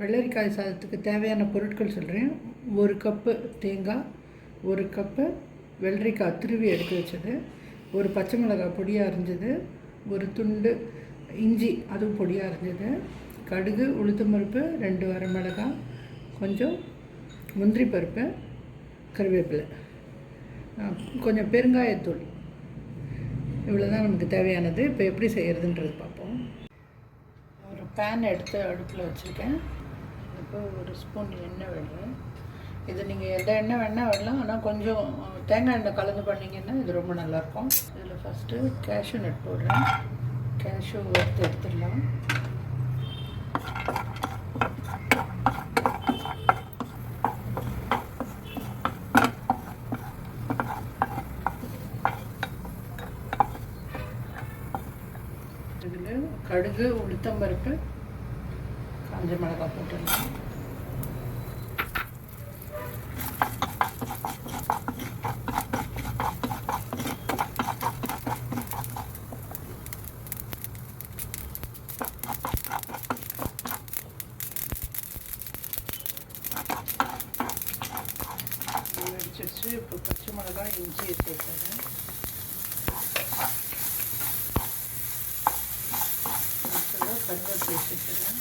வெள்ளரிக்காய் சாதத்துக்கு தேவையான பொருட்கள் சொல்கிறேன் ஒரு கப்பு தேங்காய் ஒரு கப்பு வெள்ளரிக்காய் திருவி எடுத்து வச்சது. ஒரு பச்சை மிளகாய் பொடியாக அரிஞ்சது. ஒரு துண்டு இஞ்சி அதுவும் பொடியாக அரிஞ்சது. கடுகு உளுத்து பருப்பு ரெண்டு வரமிளகாய் கொஞ்சம் முந்திரி பருப்பு கருவேப்பிலை. கொஞ்சம் பெருங்காயத்தூள். இவ்வளோ தான் நமக்கு தேவையானது. இப்போ எப்படி செய்கிறதுன்றது பார்ப்போம் பேன் எடுத்து அடுப்பில் வச்சுருக்கேன். இப்போ ஒரு ஸ்பூன் எண்ணெய் விடுறேன் இது நீங்கள் எந்த எண்ணெய் வேணால் விடலாம். ஆனால் கொஞ்சம் தேங்காய் எண்ணெய் கலந்து பண்ணிங்கன்னா இது ரொம்ப நல்லாயிருக்கும் இதில் ஃபஸ்ட்டு கேஷ்யூ நட் போடுறேன். கேஷ்யூ வறுத்து எடுத்துடலாம் இதில் கடுகு உளுத்தம்பருப்பு காஞ்ச மிளகாய் போட்டுடலாம். இப்போ பச்சை மிளகாய் இஞ்சி சேர்த்துறேன். கருவேப்பிலை சேர்த்துறேன்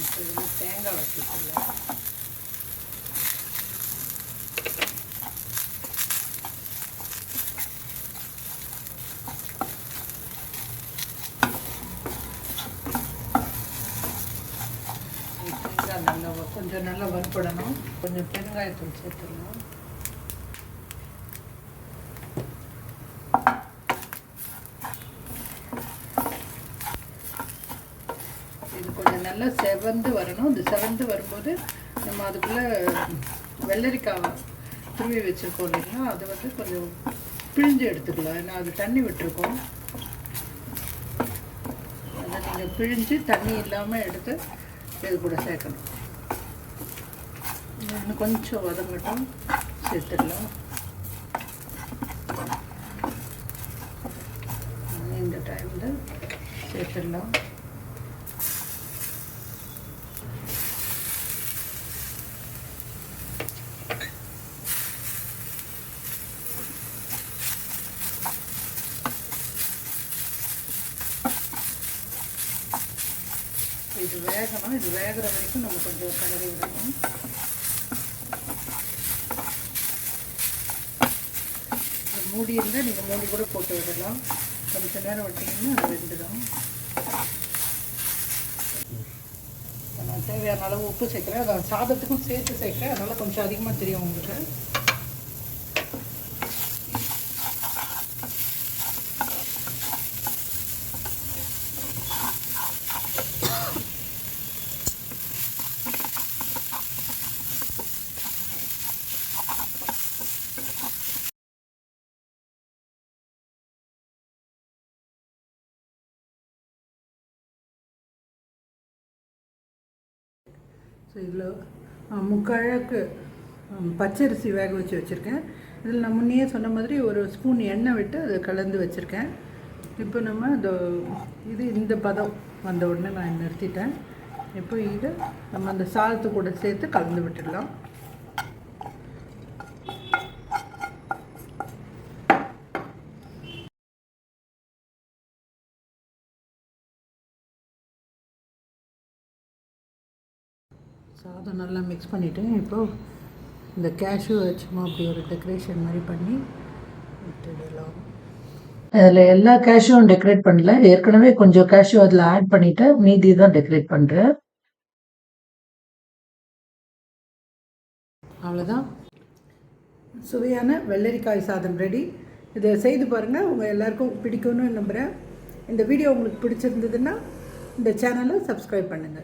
இப்போ இதில் தேங்காய் வச்சுக்கலாம் நல்லா கொஞ்சம் நல்லா வறுப்படணும் கொஞ்சம் பெருங்காயத்தூள் சேர்த்துடணும் இது கொஞ்சம் நல்லா செவந்து வரணும். இது செவந்து வரும்போது நம்ம அதுக்குள்ளே வெள்ளரிக்காய் துருவி வச்சுருக்கோம் இல்லைங்களா? அதை வந்து கொஞ்சம் பிழிஞ்சு எடுத்துக்கலாம். ஏன்னா அது தண்ணி விட்டுருக்கோம். அதை நீங்கள் பிழிஞ்சு தண்ணி இல்லாமல் எடுத்து இது கூட சேர்க்கணும். இன்னும் கொஞ்சம் வதங்கட்டும் சேர்த்துடலாம். இந்த டைமில் சேர்த்துடலாம். இது வேகணும் இது வேகிற வரைக்கும் நம்ம கொஞ்சம் கலரி விடணும். மூடி இருந்தால் நீங்கள் மூடி கூட போட்டு விடலாம். கொஞ்ச நேரம் விட்டிங்கன்னா அது வெந்துடும். நான் தேவையான அளவு உப்பு சேர்க்குறேன். அதை சாதத்துக்கும் சேர்த்து சேர்க்குறேன். அதனால் கொஞ்சம் அதிகமாக தெரியும் உங்களுக்கு. ஸோ இதில் முக்கழக்கு பச்சரிசி வேக வச்சு வச்சுருக்கேன். இதில் நான் முன்னையே சொன்ன மாதிரி ஒரு ஸ்பூன் எண்ணெய் விட்டு அதை கலந்து வச்சுருக்கேன். இப்போ நம்ம இந்த இது இந்த பதம் வந்த உடனே நான் நிறுத்திட்டேன். இப்போ இதை நம்ம அந்த சாதத்து கூட சேர்த்து கலந்து விட்டுடலாம். சாதம் நல்லா மிக்ஸ் பண்ணிவிட்டு இப்போது இந்த கேஷ்யூ வச்சுமா அப்படி ஒரு டெக்கரேஷன் மாதிரி பண்ணி விட்டுடலாம். அதில் எல்லா கேஷ்யூவும் டெக்கரேட் பண்ணல. ஏற்கனவே கொஞ்சம் கேஷ்யூ அதில் ஆட் பண்ணிட்டு மீதி தான் டெக்கரேட் பண்ணுறேன் அவ்வளோதான் சுவையான வெள்ளரிக்காய் சாதம் ரெடி இதை செய்து பாருங்கள் உங்கள் எல்லாருக்கும் பிடிக்கும்னு நம்புகிறேன் இந்த வீடியோ உங்களுக்கு பிடிச்சிருந்ததுன்னா இந்த சேனலை சப்ஸ்கிரைப் பண்ணுங்கள்